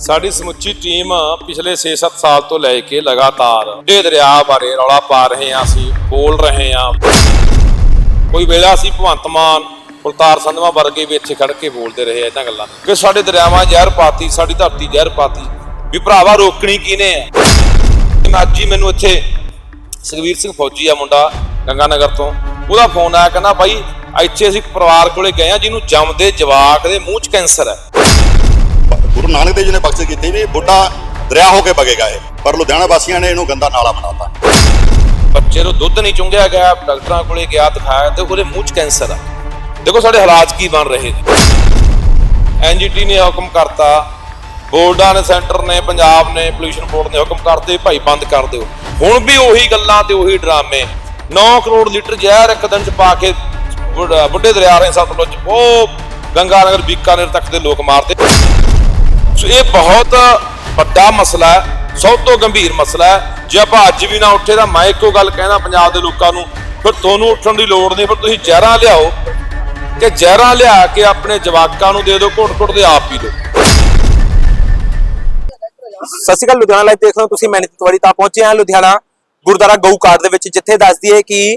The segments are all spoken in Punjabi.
ਸਾਡੀ ਸਮੁੱਚੀ ਟੀਮ ਪਿਛਲੇ 6-7 ਸਾਲ ਤੋਂ ਲੈ ਕੇ ਲਗਾਤਾਰ ਡੇ ਦਰਿਆ ਬਾਰੇ ਰੌਲਾ ਪਾ ਰਹੇ ਹਾਂ, ਅਸੀਂ ਬੋਲ ਰਹੇ ਹਾਂ। ਕੋਈ ਵੇਲਾ ਅਸੀਂ ਭਗਵੰਤ ਮਾਨ, ਕੁਲਤਾਰ ਸੰਧਵਾ ਵਰਗੇ ਵੀ ਇੱਥੇ ਖੜ ਕੇ ਬੋਲਦੇ ਰਹੇ ਆ ਇਹਨਾਂ ਗੱਲਾਂ ਨੂੰ। ਕਿ ਸਾਡੇ ਦਰਿਆਵਾਂ ਜ਼ਹਿਰ ਪਾਤੀ, ਸਾਡੀ ਧਰਤੀ ਜ਼ਹਿਰ ਪਾਤੀ। ਵੀ ਭਰਾਵਾ ਰੋਕਣੀ ਕਿਨੇ ਆ? ਅੱਜ ਹੀ ਮੈਨੂੰ ਇੱਥੇ ਸੁਖਵੀਰ ਸਿੰਘ ਫੌਜੀ ਆ ਮੁੰਡਾ ਗੰਗਾ ਨਗਰ ਤੋਂ। ਉਹਦਾ ਫੋਨ ਆਇਆ, ਕਹਿੰਦਾ ਬਾਈ, ਇੱਥੇ ਅਸੀਂ ਪਰਿਵਾਰ ਕੋਲੇ ਗਏ ਆ ਜਿਹਨੂੰ ਜੰਮਦੇ ਜਵਾਕ ਦੇ ਮੂੰਹ 'ਚ ਕੈਂਸਰ ਹੈ। ਗੁਰੂ ਨਾਨਕ ਦੇਵ ਜੀ ਨੇ ਬਖਸ਼ ਕੀਤੀ ਵੀ ਬੁੱਢਾ ਦਰਿਆ ਹੋ ਕੇ ਵਗੇਗਾ ਇਹ। ਪਰ ਲੁਧਿਆਣਾ ਵਾਸੀਆਂ ਨੇ ਇਹਨੂੰ ਗੰਦਾ ਨਾਲਾ ਬਣਾਤਾ ਬੱਚੇ ਨੂੰ ਦੁੱਧ ਨਹੀਂ ਚੁੰਗਿਆ ਗਿਆ, ਡਾਕਟਰਾਂ ਕੋਲੇ ਗਿਆ, ਦਿਖਾਇਆ ਤੇ ਉਹਦੇ ਮੂੰਹ 'ਚ ਕੈਂਸਰ ਆ। ਦੇਖੋ ਸਾਡੇ ਹਾਲਾਤ ਕੀ ਬਣ ਰਹੇ ਨੇ। ਐਨਜੀਟੀ ਨੇ ਹੁਕਮ ਕਰਤਾ, ਬੋਰਡਾਂ ਨੇ, ਸੈਂਟਰ ਨੇ, ਪੰਜਾਬ ਨੇ ਪੋਲੂਸ਼ਨ ਬੋਰਡ ਨੇ ਹੁਕਮ ਕਰਤੇ ਭਾਈ ਬੰਦ ਕਰ ਦਿਓ। ਹੁਣ ਵੀ ਉਹੀ ਗੱਲਾਂ ਤੇ ਉਹੀ ਡਰਾਮੇ। 9 ਕਰੋੜ ਲੀਟਰ ਜ਼ਹਿਰ ਇੱਕ ਦਿਨ 'ਚ ਪਾ ਕੇ ਬੁੱਢੇ ਦਰਿਆ ਰਹੇ ਸਤਲੁਜ, ਉਹ ਗੰਗਾ ਨਗਰ ਬੀਕਾਨੇਰ ਤੱਕ ਦੇ ਲੋਕ ਮਾਰਦੇ ਸੋ ਇਹ ਬਹੁਤ ਵੱਡਾ ਮਸਲਾ ਹੈ, ਸਭ ਤੋਂ ਗੰਭੀਰ ਮਸਲਾ ਹੈ। ਜੇ ਆਪਾਂ ਅੱਜ ਵੀ ਨਾ ਉੱਠੇ ਤਾਂ ਮੈਂ ਇੱਕੋ ਗੱਲ ਕਹਿਣਾ ਪੰਜਾਬ ਦੇ ਲੋਕਾਂ ਨੂੰ, ਫਿਰ ਤੁਹਾਨੂੰ ਉੱਠਣ ਦੀ ਲੋੜ ਨਹੀਂ, ਫਿਰ ਤੁਸੀਂ ਜ਼ਹਿਰਾਂ ਲਿਆਓ ਕਿ ਜ਼ਹਿਰਾਂ ਲਿਆ ਕੇ ਆਪਣੇ ਜਵਾਕਾਂ ਨੂੰ ਦੇ ਦਿਓ ਘੁੱਟ ਘੁੱਟ ਦੇ ਆਪ ਪੀ ਦਿਓ। ਸਤਿ ਸ਼੍ਰੀ ਅਕਾਲ, ਲੁਧਿਆਣਾ ਲਾਈਵ ਦੇਖ ਰਹੇ ਹੋ ਤੁਸੀਂ, ਮੈਂ ਨਿਤ ਤਿਵਾੜੀ ਤਾਂ ਪਹੁੰਚੇ ਹਾਂ। ਲੁਧਿਆਣਾ ਗੁਰਦੁਆਰਾ ਗਊ ਘਾਟ ਦੇ ਵਿੱਚ, ਜਿੱਥੇ ਦੱਸਦੀ ਹੈ ਕਿ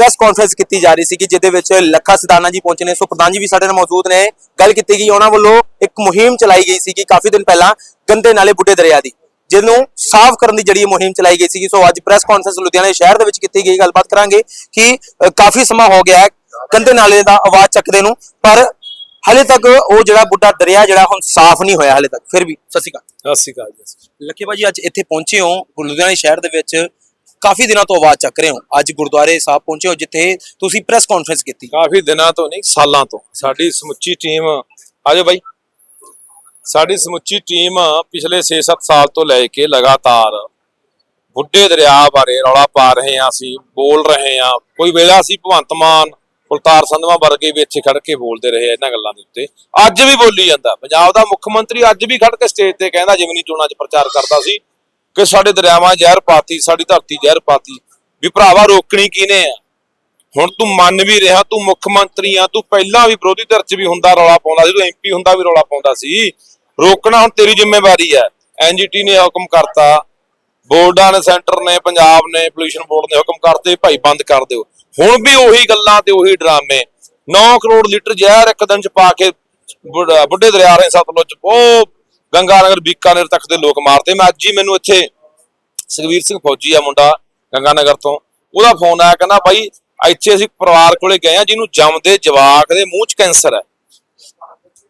ਪ੍ਰੈਸ ਕਾਨਫਰੰਸ ਕੀਤੀ ਜਾ ਰਹੀ ਸੀ ਕਿ ਜਿਹਦੇ ਵਿੱਚ ਲੱਖਾ ਸਿਧਾਨਾ ਜੀ ਪਹੁੰਚੇ ਨੇ। ਸੋ ਪ੍ਰਧਾਨ ਜੀ ਵੀ ਸਾਡੇ ਨਾਲ ਮੌਜੂਦ ਨੇ। ਗੱਲ ਕੀਤੀ ਗਈ ਉਹਨਾਂ ਵੱਲੋਂ ਇੱਕ ਮੁਹਿੰਮ ਚਲਾਈ ਗਈ ਸੀ ਕਿ ਕਾਫੀ ਦਿਨ ਪਹਿਲਾਂ ਗੰਦੇ ਨਾਲੇ ਬੁੱਢੇ ਦਰਿਆ ਦੀ ਜਿਹਨੂੰ ਸਾਫ਼ ਕਰਨ ਦੀ ਜਿਹੜੀ ਮੁਹਿੰਮ ਚਲਾਈ ਗਈ ਸੀ ਸੋ ਅੱਜ ਪ੍ਰੈਸ ਕਾਨਫਰੰਸ ਲੁਧਿਆਣਾ ਸ਼ਹਿਰ ਦੇ ਵਿੱਚ ਕੀਤੀ ਗਈ ਗੱਲਬਾਤ ਕਰਾਂਗੇ ਕਿ ਕਾਫੀ ਸਮਾਂ ਹੋ ਗਿਆ ਹੈ ਗੰਦੇ ਨਾਲੇ ਦਾ ਆਵਾਜ਼ ਚੱਕਦੇ ਨੂੰ ਪਰ ਹਲੇ ਤੱਕ ਉਹ ਜਿਹੜਾ ਬੁੱਢਾ ਦਰਿਆ ਜਿਹੜਾ ਹੁਣ ਸਾਫ਼ ਨਹੀਂ ਹੋਇਆ ਹਲੇ ਤੱਕ। ਫਿਰ ਵੀ ਸਤਿ ਸ਼੍ਰੀ ਅਕਾਲ। ਸਤਿ ਸ਼੍ਰੀ ਅਕਾਲ ਜੀ ਲੱਖੇ ਭਾਜੀ ਅੱਜ ਇੱਥੇ ਪਹੁੰਚੇ ਹੋ ਲੁਧਿਆਣਾ ਸ਼ਹਿਰ ਦੇ ਵਿੱਚ। ਕਾਫੀ ਦਿਨਾਂ ਤੋਂ ਆਵਾਜ਼ ਚੱਕ ਰਹੇ ਹੋ। ਅੱਜ ਗੁਰਦੁਆਰੇ ਸਾਹਿਬ ਪਹੁੰਚੇ ਹੋ, ਜਿੱਥੇ ਤੁਸੀਂ ਪ੍ਰੈਸ ਕਾਨਫਰੰਸ ਕੀਤੀ। ਕਾਫੀ ਦਿਨਾਂ ਤੋਂ ਨਹੀਂ, ਸਾਲਾਂ ਤੋਂ। ਸਾਡੀ ਸਮੁੱਚੀ ਟੀਮ ਆਜੋ ਬਾਈ। ਸਾਡੀ ਸਮੁੱਚੀ ਟੀਮ ਪਿਛਲੇ 6-7 ਸਾਲ ਤੋਂ ਲੈ ਕੇ ਲਗਾਤਾਰ ਬੁੱਢੇ ਦਰਿਆ ਬਾਰੇ ਰੌਲਾ ਪਾ ਰਹੇ ਹਾਂ ਅਸੀਂ, ਬੋਲ ਰਹੇ ਹਾਂ। ਕੋਈ ਵੇਲਾ ਸੀ ਭਗਵੰਤ ਮਾਨ, ਕੁਲਤਾਰ ਸੰਧਵਾ ਵਰਗੇ ਵੀ ਇੱਥੇ ਖੜ ਕੇ ਬੋਲਦੇ ਰਹੇ ਇਹਨਾਂ ਗੱਲਾਂ ਦੇ ਉੱਤੇ। ਅੱਜ ਵੀ ਬੋਲੀ ਜਾਂਦਾ। ਪੰਜਾਬ ਦਾ ਮੁੱਖ ਮੰਤਰੀ ਅੱਜ ਵੀ ਖੜ ਕੇ ਸਟੇਜ ਤੇ ਕਹਿੰਦਾ ਜਿਮਨੀ ਚੋਣਾਂ 'ਚ ਪ੍ਰਚਾਰ ਕਰਦਾ ਸੀ। ਕਿ ਸਾਡੇ ਦਰਿਆਵਾਂ ਜ਼ਹਿਰ ਪਾਤੀ, ਸਾਡੀ ਧਰਤੀ ਜ਼ਹਿਰ ਪਾਤੀ। ਵੀ ਭਰਾਵਾ, ਰੋਕਣੀ ਕਿਨੇ ਆ? ਹੁਣ ਤੂੰ ਮੰਨ ਵੀ ਰਿਹਾ, ਤੂੰ ਮੁੱਖ ਮੰਤਰੀ ਆ, ਤੂੰ ਪਹਿਲਾਂ ਵੀ ਵਿਰੋਧੀ ਧਿਰ 'ਚ ਵੀ ਹੁੰਦਾ ਰੌਲਾ ਪਾਉਂਦਾ ਸੀ ਤੂੰ ਐਮਪੀ ਹੁੰਦਾ ਵੀ ਰੌਲਾ ਪਾਉਂਦਾ ਸੀ। ਰੋਕਣਾ ਹੁਣ ਤੇਰੀ ਜ਼ਿੰਮੇਵਾਰੀ ਹੈ। ਐਨਜੀਟੀ ਨੇ ਹੁਕਮ ਕਰਤਾ, ਬੋਰਡਾਂ ਨੇ, ਸੈਂਟਰ ਨੇ, ਪੰਜਾਬ ਨੇ ਪੋਲੂਸ਼ਨ ਬੋਰਡ ਨੇ ਹੁਕਮ ਕਰਤੇ, ਭਾਈ ਬੰਦ ਕਰ ਦਿਓ। ਹੁਣ ਵੀ ਉਹੀ ਗੱਲਾਂ ਤੇ ਉਹੀ ਡਰਾਮੇ। 9 ਕਰੋੜ ਲੀਟਰ ਜ਼ਹਿਰ ਇੱਕ ਦਿਨ 'ਚ ਪਾ ਕੇ ਬੁੱਢੇ ਦਰਿਆ ਰਹੇ ਸਤਲੁਜ ਉਹ ਗੰਗਾ ਨਗਰ ਬੀਕਾਨੇਰ ਤੱਕ ਦੇ ਲੋਕ ਮਾਰਦੇ। ਮੈਂ ਅੱਜ ਹੀ ਮੈਨੂੰ ਇੱਥੇ ਸੁਖਵੀਰ ਸਿੰਘ ਫੌਜੀ ਆ ਮੁੰਡਾ ਗੰਗਾ ਨਗਰ ਤੋਂ। ਉਹਦਾ ਫੋਨ ਆਇਆ, ਕਹਿੰਦਾ ਬਾਈ, ਇੱਥੇ ਅਸੀਂ ਪਰਿਵਾਰ ਕੋਲੇ ਗਏ ਆ, ਜਿਹਨੂੰ ਜੰਮਦੇ ਜਵਾਕ ਦੇ ਮੂੰਹ 'ਚ ਕੈਂਸਰ ਹੈ।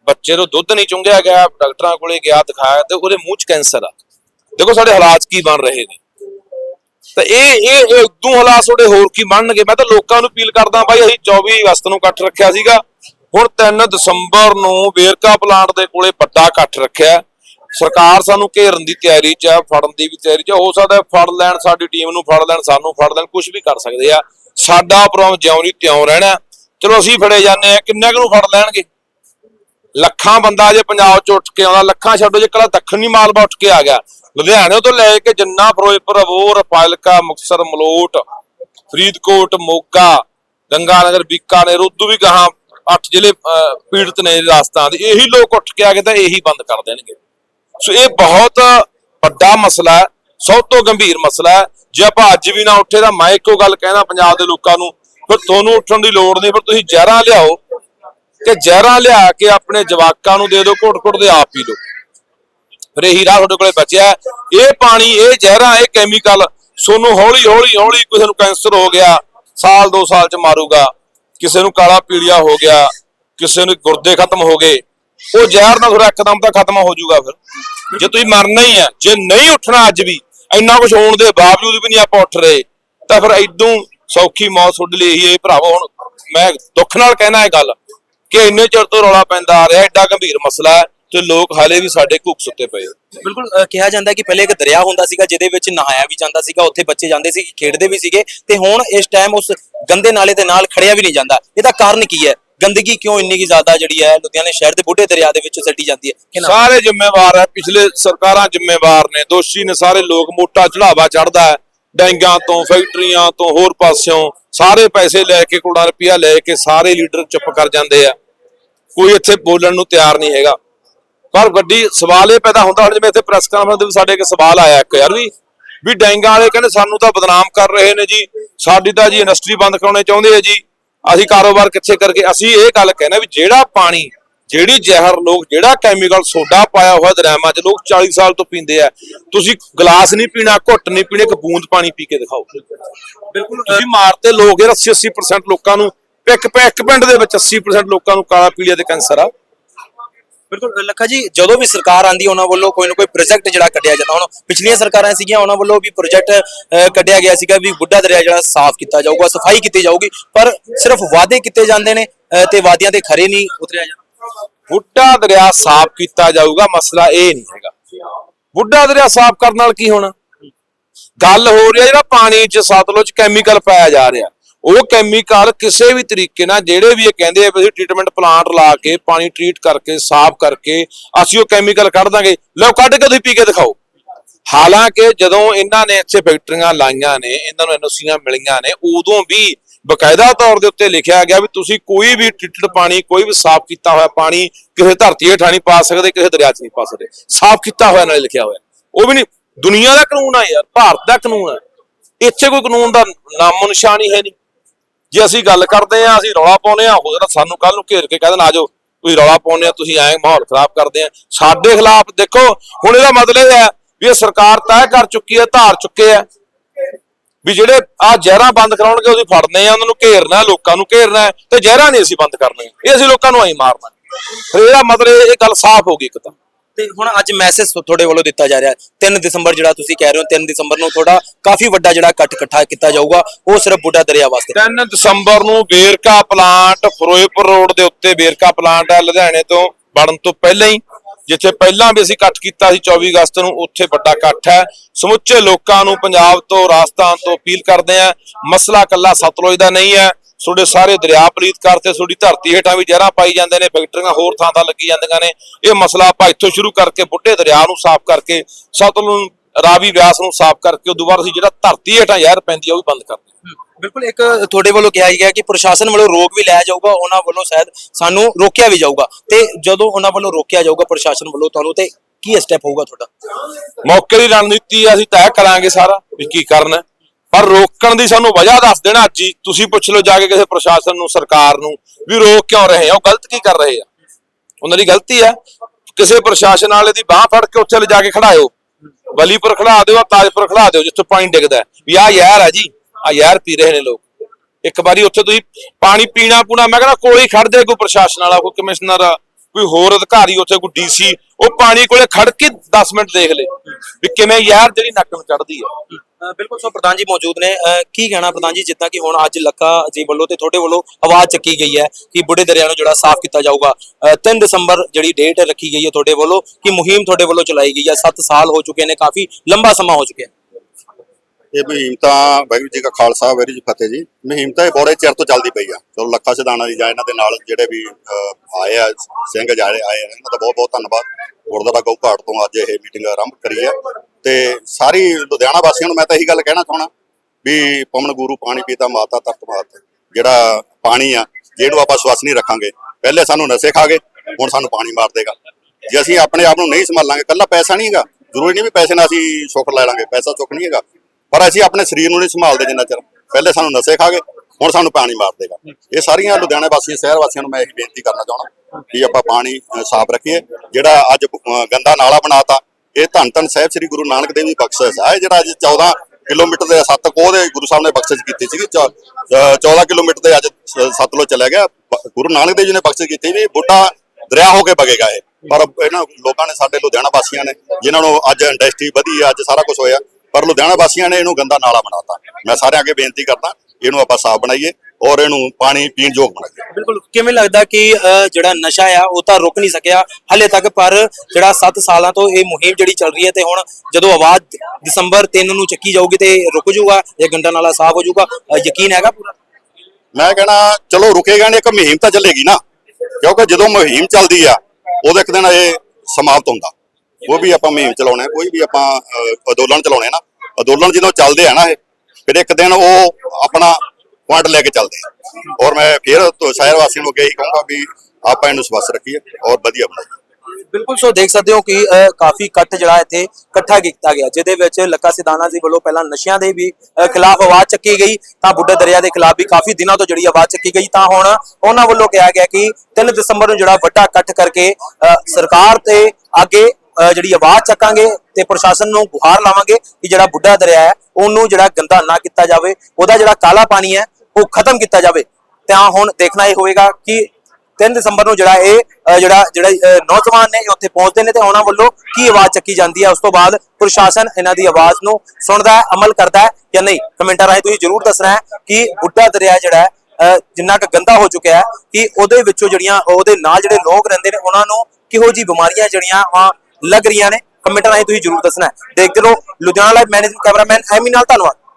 ਬੱਚੇ ਨੂੰ ਦੁੱਧ ਨਹੀਂ ਚੁੰਗਿਆ ਗਿਆ, ਡਾਕਟਰਾਂ ਕੋਲੇ ਗਿਆ, ਦਿਖਾਇਆ ਤੇ ਉਹਦੇ ਮੂੰਹ 'ਚ ਕੈਂਸਰ ਆ। ਦੇਖੋ ਸਾਡੇ ਹਾਲਾਤ ਕੀ ਬਣ ਰਹੇ ਨੇ। ਤਾਂ ਇਹ ਇਹ ਇਹ ਉਦੋਂ ਹਾਲਾਤ ਤੁਹਾਡੇ ਹੋਰ ਕੀ ਬਣਨਗੇ? ਮੈਂ ਤਾਂ ਲੋਕਾਂ ਨੂੰ ਅਪੀਲ ਕਰਦਾ ਬਾਈ, ਅਸੀਂ 24 ਅਗਸਤ ਨੂੰ ਇਕੱਠ ਰੱਖਿਆ ਸੀਗਾ। ਹੁਣ 3 ਦਸੰਬਰ ਨੂੰ ਵੇਰਕਾ ਪਲਾਂਟ ਦੇ ਕੋਲੇ ਵੱਡਾ ਇਕੱਠ ਰੱਖਿਆ। ਸਰਕਾਰ ਸਾਨੂੰ ਘੇਰਨ ਦੀ ਤਿਆਰੀ 'ਚ ਆ ਫੜਨ ਦੀ ਵੀ ਤਿਆਰੀ 'ਚ ਹੋ। ਸਕਦਾ ਫੜ ਲੈਣ, ਸਾਡੀ ਟੀਮ ਨੂੰ ਫੜ ਲੈਣ, ਸਾਨੂੰ ਫੜ ਲੈਣ ਕੁਝ ਵੀ ਕਰ ਸਕਦੇ ਆ। ਸਾਡਾ ਪ੍ਰੋਗਰਾਮ ਜਿਉਂ ਨਹੀਂ ਤਿਉਂ ਰਹਿਣਾ। ਚਲੋ ਅਸੀਂ ਫੜੇ ਜਾਂਦੇ ਆ ਕਿੰਨੇ ਕੁ ਨੂੰ ਫੜ ਲੈਣਗੇ? ਲੱਖਾਂ ਬੰਦਾ ਜੇ ਪੰਜਾਬ ਚ ਉੱਠ ਕੇ ਆਉਂਦਾ, ਲੱਖਾਂ ਛੱਡੋ, ਜੇ ਕੱਲਾ ਦੱਖਣੀ ਮਾਲਵਾ ਉੱਠ ਕੇ ਆ ਗਿਆ। ਲੁਧਿਆਣੇ ਤੋਂ ਲੈ ਕੇ ਜਿੰਨਾ ਫਿਰੋਜ਼ਪੁਰ ਅਬੋਰ ਫਾਜ਼ਿਲਕਾ ਮੁਕਤਸਰ, ਮਲੋਟ, ਫਰੀਦਕੋਟ, ਮੋਗਾ, ਗੰਗਾਨਗਰ, ਬੀਕਾਨੇਰ ਉਦੋਂ ਵੀ ਗਾਹਾਂ ਅੱਠ ਜ਼ਿਲ੍ਹੇ ਪੀੜਤ ਨੇ ਰਾਜਸਥਾਨ ਦੇ। ਇਹੀ ਲੋਕ ਉੱਠ ਕੇ ਆ ਗਏ ਤਾਂ ਇਹੀ ਬੰਦ ਕਰ ਦੇਣਗੇ। ਸੋ ਇਹ ਬਹੁਤ ਵੱਡਾ ਮਸਲਾ ਹੈ, ਸਭ ਤੋਂ ਗੰਭੀਰ ਮਸਲਾ ਹੈ। ਜੇ ਆਪਾਂ ਅੱਜ ਵੀ ਨਾ ਉੱਠੇ ਤਾਂ ਮੈਂ ਇੱਕੋ ਗੱਲ ਕਹਿਣਾ ਪੰਜਾਬ ਦੇ ਲੋਕਾਂ ਨੂੰ, ਫਿਰ ਤੁਹਾਨੂੰ ਉੱਠਣ ਦੀ ਲੋੜ ਨਹੀਂ, ਫਿਰ ਤੁਸੀਂ ਜ਼ਹਿਰਾਂ ਲਿਆਓ ਕਿ ਜ਼ਹਿਰਾਂ ਲਿਆ ਕੇ ਆਪਣੇ ਜਵਾਕਾਂ ਨੂੰ ਦੇ ਦਿਓ ਘੁੱਟ ਘੁੱਟ ਦੇ ਆਪ ਪੀ ਲਓ ਫਿਰ ਇਹੀ ਰਾਹ ਤੁਹਾਡੇ ਕੋਲੇ ਬਚਿਆ ਇਹ ਪਾਣੀ, ਇਹ ਜ਼ਹਿਰਾਂ, ਇਹ ਕੈਮੀਕਲ ਸੋਨੂੰ ਹੌਲੀ ਹੌਲੀ ਹੌਲੀ ਕਿਸੇ ਨੂੰ ਕੈਂਸਰ ਹੋ ਗਿਆ, ਸਾਲ, ਦੋ ਸਾਲ ਚ ਮਾਰੂਗਾ। ਕਿਸੇ ਨੂੰ ਕਾਲਾ ਪੀਲੀਆ ਹੋ ਗਿਆ, ਕਿਸੇ ਨੂੰ ਗੁਰਦੇ ਖਤਮ ਹੋ ਗਏ। ਉਹ ਜ਼ਹਿਰ ਨਾਲ ਫਿਰ ਇੱਕਦਮ ਤਾਂ ਖਤਮ ਹੋ ਜਾਊਗਾ ਫਿਰ। ਜੇ ਤੁਸੀਂ ਮਰਨਾ ਹੀ ਹੈ ਜੇ ਨਹੀਂ ਉੱਠਣਾ ਅੱਜ ਵੀ, ਇੰਨਾ ਕੁਝ ਹੋਣ ਦੇ ਬਾਵਜੂਦ ਵੀ ਨਹੀਂ ਆਪਾਂ ਉੱਠ ਰਹੇ, ਤਾਂ ਫਿਰ ਇਦੋਂ ਸੌਖੀ ਮੌਤ ਤੁਹਾਡੇ ਲਈ ਇਹੀ ਹੈ ਭਰਾਵੋ, ਹੁਣ ਮੈਂ ਦੁੱਖ ਨਾਲ ਕਹਿਣਾ ਇਹ ਗੱਲ ਕਿ ਇੰਨੇ ਚਿਰ ਤੋਂ ਰੌਲਾ ਪੈਂਦਾ ਆ ਰਿਹਾ ਐਡਾ ਗੰਭੀਰ ਮਸਲਾ ਹੈ ਤੇ ਲੋਕ ਹਾਲੇ ਵੀ ਸਾਡੇ ਘੁੱਕ ਸੁੱਤੇ ਪਏ ਬਿਲਕੁਲ ਕਿਹਾ ਜਾਂਦਾ ਕਿ ਪਹਿਲੇ ਇੱਕ ਦਰਿਆ ਹੁੰਦਾ ਸੀਗਾ, ਜਿਹਦੇ ਵਿੱਚ ਨਹਾਇਆ ਵੀ ਜਾਂਦਾ ਸੀਗਾ, ਉੱਥੇ ਬੱਚੇ ਜਾਂਦੇ ਸੀ, ਖੇਡਦੇ ਵੀ ਸੀਗੇ, ਤੇ ਹੁਣ ਇਸ ਟਾਈਮ ਉਸ ਗੰਦੇ ਨਾਲੇ ਦੇ ਨਾਲ ਖੜਿਆ ਵੀ ਨਹੀਂ ਜਾਂਦਾ। ਇਹਦਾ ਕਾਰਨ ਕੀ ਹੈ? ਗੰਦਗੀ ਕਿਉਂ ਇੰਨੀ ਕੀ ਜ਼ਿਆਦਾ ਜਿਹੜੀ ਹੈ ਲੁਧਿਆਣੇ ਸ਼ਹਿਰ ਦੇ ਬੁੱਢੇ ਦਰਿਆ ਦੇ ਵਿੱਚ ਸੱਟੀ ਜਾਂਦੀ ਹੈ? ਕਿ ਨਾ ਸਾਰੇ ਜ਼ਿੰਮੇਵਾਰ ਹੈ, ਪਿਛਲੇ ਸਰਕਾਰਾਂ ਜ਼ਿੰਮੇਵਾਰ ਨੇ, ਦੋਸ਼ੀ ਨੇ ਸਾਰੇ ਲੋਕ ਮੋਟਾ ਚੜਾਵਾ ਚੜਦਾ ਹੈ, ਡੈਂਗਾਂ ਤੋਂ, ਫੈਕਟਰੀਆਂ ਤੋਂ, ਹੋਰ ਪਾਸਿਓਂ ਸਾਰੇ ਪੈਸੇ ਲੈ ਕੇ ਕੋੜਾ ਰੁਪਇਆ ਲੈ ਕੇ ਸਾਰੇ ਲੀਡਰ ਚੁੱਪ ਕਰ ਜਾਂਦੇ ਆ। ਕੋਈ ਇੱਥੇ ਬੋਲਣ ਨੂੰ ਤਿਆਰ ਨਹੀਂ ਹੈਗਾ। ਪਰ ਵੱਡੀ ਸਵਾਲ ਇਹ ਪੈਦਾ ਹੁੰਦਾ, ਹੁਣ ਜਿਵੇਂ ਇੱਥੇ ਪ੍ਰੈਸ ਕਾਨਫਰੰਸ ਦੇ ਵਿੱਚ ਸਾਡੇ ਇੱਕ ਸਵਾਲ ਆਇਆ ਇੱਕ ਯਾਰ ਵੀ ਵੀ ਡੈਂਗਾ ਵਾਲੇ ਕਹਿੰਦੇ ਸਾਨੂੰ ਤਾਂ ਬਦਨਾਮ ਕਰ ਰਹੇ ਨੇ ਜੀ, ਸਾਡੀ ਤਾਂ ਜੀ ਇੰਡਸਟਰੀ ਬੰਦ ਕਰਾਉਣੇ ਚਾਹੁੰਦੇ ਆ ਜੀ। ਅਸੀਂ ਕਾਰੋਬਾਰ ਕਿੱਥੇ ਕਰਕੇ ਅਸੀਂ ਇਹ ਗੱਲ ਕਹਿੰਦੇ ਵੀ ਜਿਹੜਾ ਪਾਣੀ ਜਿਹੜੀ ਜ਼ਹਿਰ ਲੋਕ ਜਿਹੜਾ ਕੈਮੀਕਲ ਸੋਡਾ ਪਾਇਆ ਹੋਇਆ ਦਰਿਆਵਾਂ 'ਚ ਲੋਕ 40 ਸਾਲ ਤੋਂ ਪੀਂਦੇ ਆ। ਤੁਸੀਂ ਗਲਾਸ ਨਹੀਂ ਪੀਣਾ ਘੁੱਟ ਨਹੀਂ ਪੀਣੇ ਇੱਕ ਬੂੰਦ ਪਾਣੀ ਪੀ ਕੇ ਦਿਖਾਓ। ਬਿਲਕੁਲ ਤੁਸੀਂ ਮਾਰਤੇ ਲੋਕ ਇਹ 80 80% ਲੋਕਾਂ ਨੂੰ ਇੱਕ ਇੱਕ ਪਿੰਡ ਦੇ ਵਿੱਚ 80% ਲੋਕਾਂ ਨੂੰ ਕਾਲਾ ਪੀਲੀਆ ਤੇ ਕੈਂਸਰ ਆ। ਬਿਲਕੁਲ ਲੱਖਾ ਜੀ, ਜਦੋਂ ਵੀ ਸਰਕਾਰ ਆਂਦੀ ਉਹਨਾਂ ਵੱਲੋਂ ਕੋਈ ਨਾ ਕੋਈ ਪ੍ਰੋਜੈਕਟ ਜਿਹੜਾ ਕੱਢਿਆ ਜਾਂਦਾ। ਹੁਣ ਪਿਛਲੀਆਂ ਸਰਕਾਰਾਂ ਸੀਗੀਆਂ, ਉਹਨਾਂ ਵੱਲੋਂ ਵੀ ਪ੍ਰੋਜੈਕਟ ਕੱਢਿਆ ਗਿਆ ਸੀਗਾ ਵੀ ਬੁੱਢਾ ਦਰਿਆ ਜਿਹੜਾ ਸਾਫ਼ ਕੀਤਾ ਜਾਊਗਾ, ਸਫ਼ਾਈ ਕੀਤੀ ਜਾਊਗੀ, ਪਰ ਸਿਰਫ ਵਾਅਦੇ ਕੀਤੇ ਜਾਂਦੇ ਨੇ ਤੇ ਵਾਅਦਿਆਂ ਤੇ ਖਰੇ ਨਹੀਂ ਉਤਰਿਆ ਜਾਂਦਾ। ਬੁੱਢਾ ਦਰਿਆ ਸਾਫ਼ ਕੀਤਾ ਜਾਊਗਾ, ਮਸਲਾ ਇਹ ਨਹੀਂ ਹੈਗਾ। ਬੁੱਢਾ ਦਰਿਆ ਸਾਫ਼ ਕਰਨ ਨਾਲ ਕੀ ਹੋਣਾ? ਗੱਲ ਹੋ ਰਹੀ ਹੈ ਜਿਹੜਾ ਪਾਣੀ 'ਚ ਸਤਲੁਜ ਕੈਮੀਕਲ ਪਾਇਆ ਜਾ ਰਿਹਾ। ਉਹ ਕੈਮੀਕਲ ਕਿਸੇ ਵੀ ਤਰੀਕੇ ਨਾਲ ਜਿਹੜੇ ਵੀ ਇਹ ਕਹਿੰਦੇ ਆ ਵੀ ਅਸੀਂ ਟ੍ਰੀਟਮੈਂਟ ਪਲਾਂਟ ਲਾ ਕੇ ਪਾਣੀ ਟ੍ਰੀਟ ਕਰਕੇ, ਸਾਫ਼ ਕਰਕੇ ਅਸੀਂ ਉਹ ਕੈਮੀਕਲ ਕੱਢ ਦਾਂਗੇ। ਲਓ, ਕੱਢ ਕੇ ਤੁਸੀਂ ਪੀ ਕੇ ਦਿਖਾਓ। ਹਾਲਾਂਕਿ ਜਦੋਂ ਇਹਨਾਂ ਨੇ ਇੱਥੇ ਫੈਕਟਰੀਆਂ ਲਾਈਆਂ ਨੇ, ਇਹਨਾਂ ਨੂੰ ਐਨਓਸੀਆਂ ਮਿਲੀਆਂ ਨੇ, ਉਦੋਂ ਵੀ ਬਕਾਇਦਾ ਤੌਰ ਦੇ ਉੱਤੇ ਲਿਖਿਆ ਗਿਆ ਵੀ ਤੁਸੀਂ ਕੋਈ ਵੀ ਟ੍ਰੀਟਡ ਪਾਣੀ, ਕੋਈ ਵੀ ਸਾਫ਼ ਕੀਤਾ ਹੋਇਆ ਪਾਣੀ ਕਿਸੇ ਧਰਤੀ ਹੇਠਾਂ ਨਹੀਂ ਪਾ ਸਕਦੇ, ਕਿਸੇ ਦਰਿਆ 'ਚ ਨਹੀਂ ਪਾ ਸਕਦੇ। ਸਾਫ਼ ਕੀਤਾ ਹੋਇਆ ਨਾਲ ਲਿਖਿਆ ਹੋਇਆ। ਉਹ ਵੀ ਨਹੀਂ, ਦੁਨੀਆ ਦਾ ਕਾਨੂੰਨ ਆ ਯਾਰ, ਭਾਰਤ ਦਾ ਕਾਨੂੰਨ ਆ। ਇੱਥੇ ਕੋਈ ਕਾਨੂੰਨ ਦਾ ਨਾਮੋ ਨਿਸ਼ਾਨ ਹੀ ਹੈ ਨਹੀਂ। ਜੇ ਅਸੀਂ ਗੱਲ ਕਰਦੇ ਆ ਅਸੀਂ ਰੌਲਾ ਪਾਉਨੇ ਆ ਹੋ ਜਾਣਾ ਸਾਨੂੰ ਕੱਲ ਨੂੰ ਘੇਰ ਕੇ ਕਹਿ ਦੇਣ ਆਜੋ ਤੁਸੀਂ ਰੌਲਾ ਪਾਉਨੇ ਆ ਤੁਸੀਂ ਐਂ ਮਾਹੌਲ ਖਰਾਬ ਕਰਦੇ ਆ ਸਾਡੇ ਖਿਲਾਫ ਦੇਖੋ, ਹੁਣ ਇਹਦਾ ਮਤਲਬ ਇਹ ਹੈ ਵੀ ਇਹ ਸਰਕਾਰ ਤੈਅ ਕਰ ਚੁੱਕੀ ਹੈ, ਧਾਰ ਚੁੱਕੇ ਆ ਵੀ ਜਿਹੜੇ ਆ ਜ਼ਹਿਰਾਂ ਬੰਦ ਕਰਾਉਣਗੇ, ਉਹਦੀ ਫੜਨੇ ਆ, ਉਹਨਾਂ ਨੂੰ ਘੇਰਨਾ, ਲੋਕਾਂ ਨੂੰ ਘੇਰਨਾ ਤੇ ਜ਼ਹਿਰਾਂ ਨਹੀਂ ਅਸੀਂ ਬੰਦ ਕਰਨੀਆਂ। ਇਹ ਅਸੀਂ ਲੋਕਾਂ ਨੂੰ ਐਂ ਮਾਰਨਾ ਫਿਰ ਇਹਦਾ ਮਤਲਬ ਇਹ ਗੱਲ ਸਾਫ਼ ਹੋ ਗਈ ਇੱਕ ਤਾਂ। ਤੇ ਹੁਣ ਅੱਜ ਮੈਸੇਜ ਤੁਹਾਡੇ ਵੱਲੋਂ ਦਿੱਤਾ ਜਾ ਰਿਹਾ 3 ਦਸੰਬਰ ਜਿਹੜਾ ਤੁਸੀਂ ਕਹਿ ਰਹੇ ਹੋ 3 ਦਸੰਬਰ ਨੂੰ ਤੁਹਾਡਾ ਕਾਫੀ ਵੱਡਾ ਜਿਹੜਾ ਇਕੱਠ ਇਕੱਠਾ ਕੀਤਾ ਜਾਊਗਾ। ਉਹ ਸਿਰਫ ਬੁੱਢਾ ਦਰਿਆ ਵਾਸਤੇ। 3 ਦਸੰਬਰ ਨੂੰ ਵੇਰਕਾ ਪਲਾਂਟ, ਫਿਰੋਜ਼ਪੁਰ ਰੋਡ ਦੇ ਉੱਤੇ ਵੇਰਕਾ ਪਲਾਂਟ ਹੈ, ਲੁਧਿਆਣੇ ਤੋਂ ਬਣਨ ਤੋਂ ਪਹਿਲਾਂ ਹੀ, ਜਿੱਥੇ ਪਹਿਲਾਂ ਵੀ ਅਸੀਂ ਇਕੱਠ ਕੀਤਾ ਸੀ 24 ਅਗਸਤ ਨੂੰ, ਉੱਥੇ ਵੱਡਾ ਇਕੱਠ ਹੈ। ਸਮੁੱਚੇ ਲੋਕਾਂ ਨੂੰ ਪੰਜਾਬ ਤੋਂ, ਰਾਜਸਥਾਨ ਤੋਂ ਅਪੀਲ ਕਰਦੇ ਆ ਮਸਲਾ ਕੱਲਾ ਸਤਲੁਜ ਦਾ ਨਹੀਂ ਹੈ। ਤੁਹਾਡੇ ਸਾਰੇ ਦਰਿਆ ਪਲੀਤ ਕਰਤੇ ਤੁਹਾਡੀ ਧਰਤੀ ਹੇਠਾਂ ਵੀ ਜ਼ਹਿਰਾਂ ਪਾਈ ਜਾਂਦੇ ਨੇ ਫੈਕਟਰੀਆਂ ਹੋਰ ਥਾਂ ਥਾਂ ਲੱਗੀ ਜਾਂਦੀਆਂ ਨੇ ਇਹ ਮਸਲਾ ਆਪਾਂ ਇੱਥੋਂ ਸ਼ੁਰੂ ਕਰਕੇ ਬੁੱਢੇ ਦਰਿਆ ਨੂੰ ਸਾਫ਼ ਕਰਕੇ ਸਤਲੁਜ ਰਾਵੀ ਵਿਆਸ ਨੂੰ ਸਾਫ਼ ਕਰਕੇ ਉਦੋਂ ਬਾਅਦ ਅਸੀਂ ਜਿਹੜਾ ਧਰਤੀ ਹੇਠਾਂ ਜ਼ਹਿਰ ਪੈਂਦੀ ਆ ਉਹ ਵੀ ਬੰਦ ਕਰਦੇ। ਬਿਲਕੁਲ ਇੱਕ ਤੁਹਾਡੇ ਵੱਲੋਂ ਕਿਹਾ ਗਿਆ ਕਿ ਪ੍ਰਸ਼ਾਸਨ ਵੱਲੋਂ ਰੋਕ ਵੀ ਲਿਆ ਜਾਊਗਾ ਉਹਨਾਂ ਵੱਲੋਂ ਸ਼ਾਇਦ ਸਾਨੂੰ ਰੋਕਿਆ ਵੀ ਜਾਊਗਾ ਤੇ ਜਦੋਂ ਉਹਨਾਂ ਵੱਲੋਂ ਰੋਕਿਆ ਜਾਊਗਾ ਪ੍ਰਸ਼ਾਸਨ ਵੱਲੋਂ ਤੁਹਾਨੂੰ ਤੇ ਕੀ ਸਟੈਪ ਹੋਊਗਾ ਤੁਹਾਡਾ ਮੌਕੇ ਦੀ ਰਣਨੀਤੀ ਅਸੀਂ ਤੈਅ ਕਰਾਂਗੇ ਸਾਰਾ ਵੀ ਕੀ ਕਰਨਾ। ਪਰ ਰੋਕਣ ਦੀ ਸਾਨੂੰ ਵਜ੍ਹਾ ਦੱਸ ਦੇਣਾ ਅੱਜ ਤੁਸੀਂ ਪੁੱਛ ਲਓ ਜਾ ਕੇ ਕਿਸੇ ਪ੍ਰਸ਼ਾਸਨ ਨੂੰ, ਸਰਕਾਰ ਨੂੰ ਵੀ ਰੋਕ ਕਿਉਂ ਰਹੇ ਆ ਉਹ ਗਲਤ ਕੀ ਕਰ ਰਹੇ ਆ? ਉਹਨਾਂ ਦੀ ਗਲਤੀ ਹੈ ਕਿਸੇ ਪ੍ਰਸ਼ਾਸਨ ਵਾਲੇ ਦੀ ਬਾਹ ਫੜ ਕੇ ਉੱਥੇ ਲਿਜਾ ਕੇ ਖੜਾਇਓ। ਵਲੀਪੁਰ ਖੜਾ ਦਿਓ ਆ ਤਾਜਪੁਰ ਖੜਾ ਦਿਓ, ਜਿੱਥੇ ਪਾਣੀ ਡਿੱਗਦਾ ਵੀ ਆ ਯਾਰ ਆ ਜੀ। ਆ ਯਾਰ ਪੀ ਰਹੇ ਨੇ ਲੋਕ। ਇੱਕ ਵਾਰੀ ਉੱਥੇ ਤੁਸੀਂ ਪਾਣੀ ਪੀਣਾ ਪੂਣਾ, ਮੈਂ ਕਹਿੰਦਾ ਕੋਲੇ ਹੀ ਖੜ ਜਾਏ ਕੋਈ ਪ੍ਰਸ਼ਾਸਨ ਵਾਲਾ, ਕੋਈ ਕਮਿਸ਼ਨਰ, ਕੋਈ ਹੋਰ ਅਧਿਕਾਰੀ ਉੱਥੇ, ਕੋਈ ਡੀਸੀ। ਉਹ ਪਾਣੀ ਕੋਲੇ ਖੜ ਕੇ 10 ਮਿੰਟ ਦੇਖ ਲੇ ਵੀ ਕਿਵੇਂ ਯਾਰ ਜਿਹੜੀ ਨੱਕ ਨੂੰ ਚੜਦੀ ਆ। ਬਿਲਕੁਲ ਸੋ ਪ੍ਰਧਾਨ ਜੀ ਮੌਜੂਦ ਨੇ। ਅ, ਕੀ ਕਹਿਣਾ ਪ੍ਰਧਾਨ ਜੀ ਜਿੱਦਾਂ ਕਿ ਹੁਣ ਅੱਜ ਲੱਖਾ ਜੀ ਵੱਲੋਂ ਤੇ ਤੁਹਾਡੇ ਵੱਲੋਂ ਆਵਾਜ਼ ਚੱਕੀ ਗਈ ਹੈ ਕਿ ਬੁੱਢੇ ਦਰਿਆ ਨੂੰ ਜਿਹੜਾ ਸਾਫ਼ ਕੀਤਾ ਜਾਊਗਾ। ਅ, 3 ਦਸੰਬਰ ਜਿਹੜੀ ਡੇਟ ਰੱਖੀ ਗਈ ਹੈ ਤੁਹਾਡੇ ਵੱਲੋਂ ਕਿ ਮੁਹਿੰਮ ਤੁਹਾਡੇ ਵੱਲੋਂ ਚਲਾਈ ਗਈ ਹੈ। 7 ਸਾਲ ਹੋ ਚੁੱਕੇ ਨੇ ਕਾਫੀ ਲੰਬਾ ਸਮਾਂ ਹੋ ਚੁੱਕਿਆ ਇਹ ਮੁਹਿੰਮ ਤਾਂ ਵਾਹਿਗੁਰੂ ਜੀ ਕਾ ਖਾਲਸਾ ਵਾਹਿਗੁਰੂ ਜੀ ਕੀ ਫਤਿਹ ਜੀ। ਮੁਹਿੰਮ ਤਾਂ ਇਹ ਬੜੇ ਚਿਰ ਤੋਂ ਚੱਲਦੀ ਪਈ ਆ। ਚਲੋ ਲੱਖਾ ਸਿਧਾਣਾ ਜੀ ਜਾਂ ਇਹਨਾਂ ਦੇ ਨਾਲ ਜਿਹੜੇ ਵੀ ਅਹ, ਆਏ ਆ ਸਿੰਘ ਜਾਰੇ ਆਏ ਆ ਇਹਨਾਂ ਦਾ ਬਹੁਤ ਬਹੁਤ ਧੰਨਵਾਦ। ਗੁਰਦੁਆਰਾ ਗਊ ਘਾਟ ਤੋਂ ਅੱਜ ਇਹ ਮੀਟਿੰਗ ਆਰੰਭ ਕਰੀ ਹੈ ਤੇ ਸਾਰੀ ਲੁਧਿਆਣਾ ਵਾਸੀਆਂ ਨੂੰ ਮੈਂ ਤਾਂ ਇਹੀ ਗੱਲ ਕਹਿਣਾ ਚਾਹਣਾ ਵੀ ਪਵਨ ਗੁਰੂ ਪਾਣੀ ਪੀਤਾ ਮਾਤਾ ਧਰਤ ਮਾਤ ਜਿਹੜਾ ਪਾਣੀ ਆ ਜਿਹਨੂੰ ਆਪਾਂ ਸਵਾਸ ਨਹੀਂ ਰੱਖਾਂਗੇ। ਪਹਿਲੇ ਸਾਨੂੰ ਨਸ਼ੇ ਖਾ ਗਏ ਹੁਣ ਸਾਨੂੰ ਪਾਣੀ ਮਾਰ ਦੇਗਾ। ਜੇ ਅਸੀਂ ਆਪਣੇ ਆਪ ਨੂੰ ਨਹੀਂ ਸੰਭਾਲਾਂਗੇ ਕੱਲਾ ਪੈਸਾ ਨਹੀਂ ਹੈਗਾ। ਜ਼ਰੂਰੀ ਨਹੀਂ ਵੀ ਪੈਸੇ ਨਾਲ ਅਸੀਂ ਸੁੱਖ ਲੈ ਲਾਂਗੇ ਪੈਸਾ ਸੁੱਖ ਨਹੀਂ ਹੈਗਾ। ਪਰ ਅਸੀਂ ਆਪਣੇ ਸਰੀਰ ਨੂੰ ਨਹੀਂ ਸੰਭਾਲਦੇ ਜਿੰਨਾ ਚਿਰ। ਪਹਿਲੇ ਸਾਨੂੰ ਨਸ਼ੇ ਖਾ ਗਏ ਹੁਣ ਸਾਨੂੰ ਪਾਣੀ ਮਾਰ ਦੇਗਾ। ਇਹ ਸਾਰੀਆਂ ਲੁਧਿਆਣਾ ਵਾਸੀਆਂ ਸ਼ਹਿਰ ਵਾਸੀਆਂ ਨੂੰ ਮੈਂ ਇਹੀ ਬੇਨਤੀ ਕਰਨਾ ਚਾਹਣਾ ਕਿ ਆਪਾਂ ਪਾਣੀ ਸਾਫ਼ ਰੱਖੀਏ। ਜਿਹੜਾ ਅੱਜ ਗੰਦਾ ਨਾਲਾ ਬਣਾਤਾ ਇਹ ਧੰਨ ਧੰਨ ਸਾਹਿਬ ਸ੍ਰੀ ਗੁਰੂ ਨਾਨਕ ਦੇਵ ਜੀ ਬਖਸ਼ਿਸ਼ ਹੈ ਜਿਹੜਾ ਅੱਜ 14 ਕਿਲੋਮੀਟਰ ਦੇ ਸੱਤ ਕੋਹ ਦੇ ਗੁਰੂ ਸਾਹਿਬ ਨੇ ਬਖਸ਼ਿਸ਼ ਕੀਤੀ ਸੀਗੀ। ਚੌ- ਅ, 14 ਕਿਲੋਮੀਟਰ ਦੇ ਅੱਜ ਸ- ਸਤਲੁਜ ਚਲਾ ਗਿਆ ਗੁਰੂ ਨਾਨਕ ਦੇਵ ਜੀ ਨੇ ਬਖਸ਼ਿਸ਼ ਕੀਤੀ ਵੀ ਬੁੱਢਾ ਦਰਿਆ ਹੋ ਕੇ ਵਗੇਗਾ ਇਹ। ਪਰ ਇਹਨਾਂ ਲੋਕਾਂ ਨੇ ਸਾਡੇ ਲੁਧਿਆਣਾ ਵਾਸੀਆਂ ਨੇ ਜਿਨ੍ਹਾਂ ਨੂੰ ਅੱਜ ਇੰਡਸਟਰੀ ਵਧੀ ਅੱਜ ਸਾਰਾ ਕੁਝ ਹੋਇਆ ਪਰ ਲੁਧਿਆਣਾ ਵਾਸੀਆਂ ਨੇ ਇਹਨੂੰ ਗੰਦਾ ਨਾਲਾ ਬਣਾਤਾ। ਮੈਂ ਸਾਰਿਆਂ ਅੱਗੇ ਬੇਨਤੀ ਕਰਦਾ ਇਹਨੂੰ ਆਪਾਂ ਸਾਫ਼ ਬਣਾਈਏ ਔਰ ਇਹਨੂੰ ਪਾਣੀ ਪੀਣ ਯੋਗ ਬਣਾਈਏ। ਬਿਲਕੁਲ। ਕਿਵੇਂ ਲੱਗਦਾ ਕਿ ਜਿਹੜਾ ਨਸ਼ਾ ਆ ਉਹ ਤਾਂ ਰੁਕ ਨਹੀਂ ਸਕਿਆ? ਹਲੇ ਤੱਕ ਪਰ ਜਿਹੜਾ 7 ਸਾਲਾਂ ਤੋਂ ਇਹ ਮੁਹਿੰਮ ਜਿਹੜੀ ਚੱਲ ਰਹੀ ਹੈ ਤੇ ਹੁਣ ਜਦੋਂ ਆਵਾਜ਼ ਦਸੰਬਰ 3 ਨੂੰ ਚੱਕੀ ਜਾਊਗੀ ਤੇ ਰੁਕ ਜਾਊਗਾ ਇਹ ਗੰਡਾ ਨਾਲਾ ਸਾਫ਼ ਹੋ ਜਾਊਗਾ ਯਕੀਨ ਹੈਗਾ ਪੂਰਾ? ਮੈਂ ਕਹਿਣਾ ਚਲੋ ਰੁਕੇਗਾ ਨਹੀਂ ਇੱਕ ਮੁਹਿੰਮ ਤਾਂ ਚੱਲੇਗੀ ਨਾ। ਕਿਉਂਕਿ ਜਦੋਂ ਮੁਹਿੰਮ ਚੱਲਦੀ ਆ ਉਦੋਂ ਇੱਕ ਦਿਨ ਇਹ ਸਮਾਪਤ ਹੁੰਦਾ। ਉਹ ਵੀ ਆਪਾਂ ਮੁਹਿੰਮ ਚਲਾਉਣਾ ਕੋਈ ਵੀ ਆਪਾਂ ਅਹ, ਅੰਦੋਲਨ ਨਾ ਅੰਦੋਲਨ ਜਦੋਂ ਚੱਲਦੇ ਆ ਨਾ ਇਹ ਫਿਰ ਇੱਕ ਦਿਨ ਉਹ ਆਪਣਾ ਪੁਆਇੰਟ ਲੈ ਕੇ ਚੱਲਦੇ ਆ। ਔਰ ਮੈਂ ਫਿਰ ਸ਼ਹਿਰ ਵਾਸੀਆਂ ਨੂੰ ਅੱਗੇ ਹੀ ਕਹੂੰਗਾ ਵੀ ਆਪਾਂ ਇਹਨੂੰ ਸਵੱਛ ਰੱਖੀਏ ਔਰ ਵਧੀਆ ਬਣਾਈਏ। ਬਿਲਕੁਲ ਸੋ ਦੇਖ ਸਕਦੇ ਹੋ ਕਿ ਕਾਫੀ ਇਕੱਠ ਜਿਹੜਾ ਇੱਥੇ ਇਕੱਠਾ ਕੀਤਾ ਗਿਆ ਜਿਹਦੇ ਵਿੱਚ ਲੱਕਾ ਸਿਧਾਨਾ ਜੀ ਵੱਲੋਂ ਪਹਿਲਾਂ ਨਸ਼ਿਆਂ ਦੇ ਵੀ ਖਿਲਾਫ ਆਵਾਜ਼ ਚੱਕੀ ਗਈ ਤਾਂ ਬੁੱਢਾ ਦਰਿਆ ਦੇ ਖਿਲਾਫ ਵੀ ਕਾਫੀ ਦਿਨਾਂ ਤੋਂ ਜਿਹੜੀ ਆਵਾਜ਼ ਚੱਕੀ ਗਈ ਤਾਂ ਹੁਣ ਉਹਨਾਂ ਵੱਲੋਂ ਕਿਹਾ ਗਿਆ ਕਿ 3 ਦਸੰਬਰ ਨੂੰ ਜਿਹੜਾ ਵੱਡਾ ਇਕੱਠ ਕਰਕੇ ਸਰਕਾਰ ਤੇ ਅੱਗੇ ਜਿਹੜੀ ਆਵਾਜ਼ ਚੱਕਾਂਗੇ ਤੇ ਪ੍ਰਸ਼ਾਸਨ ਨੂੰ ਗੁਹਾਰ ਲਾਵਾਂਗੇ ਕਿ ਜਿਹੜਾ ਬੁੱਢਾ ਦਰਿਆ ਹੈ, ਉਹਨੂੰ ਜਿਹੜਾ ਗੰਦਾ ਨਾ ਕੀਤਾ ਜਾਵੇ, ਉਹਦਾ ਜਿਹੜਾ ਕਾਲਾ ਪਾਣੀ ਹੈ, ਉਹ ਖਤਮ ਕੀਤਾ ਜਾਵੇ। ਤਾਂ ਹੁਣ ਦੇਖਣਾ ਇਹ ਹੋਵੇਗਾ ਕਿ 3 ਦਸੰਬਰ ਨੂੰ ਜਿਹੜਾ ਇਹ ਜਿਹੜਾ ਜਿਹੜਾ ਨੌਜਵਾਨ ਨੇ ਉੱਥੇ ਪਹੁੰਚਦੇ ਨੇ ਤੇ ਉਹਨਾਂ ਵੱਲੋਂ ਕੀ ਆਵਾਜ਼ ਚੱਕੀ ਜਾਂਦੀ ਹੈ, ਉਸ ਤੋਂ ਬਾਅਦ ਪ੍ਰਸ਼ਾਸਨ ਇਹਨਾਂ ਦੀ ਆਵਾਜ਼ ਨੂੰ ਸੁਣਦਾ ਹੈ, ਅਮਲ ਕਰਦਾ ਹੈ ਜਾਂ ਨਹੀਂ? ਕਮੈਂਟਾਂ ਰਾਹੀਂ ਤੁਸੀਂ ਜਰੂਰ ਦੱਸਣਾ ਹੈ ਕਿ ਬੁੱਢਾ ਦਰਿਆ ਜਿਹੜਾ ਹੈ ਜਿੰਨਾ ਕੁ ਗੰਦਾ ਹੋ ਚੁੱਕਿਆ ਹੈ, ਕਿ ਉਹਦੇ ਵਿੱਚੋਂ ਜਿਹੜੀਆਂ, ਉਹਦੇ ਨਾਲ ਜਿਹੜੇ ਲੋਕ ਰਹਿੰਦੇ ਨੇ, ਉਹਨਾਂ ਨੂੰ ਕਿਹੋ ਜੀ ਬਿਮਾਰੀਆਂ ਜਿਹੜੀਆਂ ਲੱਗ ਰਹੀਆਂ ਨੇ। ਕਮੈਂਟਾਂ ਰਾਹੀਂ ਤੁਸੀਂ ਜਰੂਰ ਦੱਸਣਾ ਦੇਖਦੇ ਰਹੋ Ludhiana live managing cameraman Amy ਨਾਲ ਧੰਨਵਾਦ।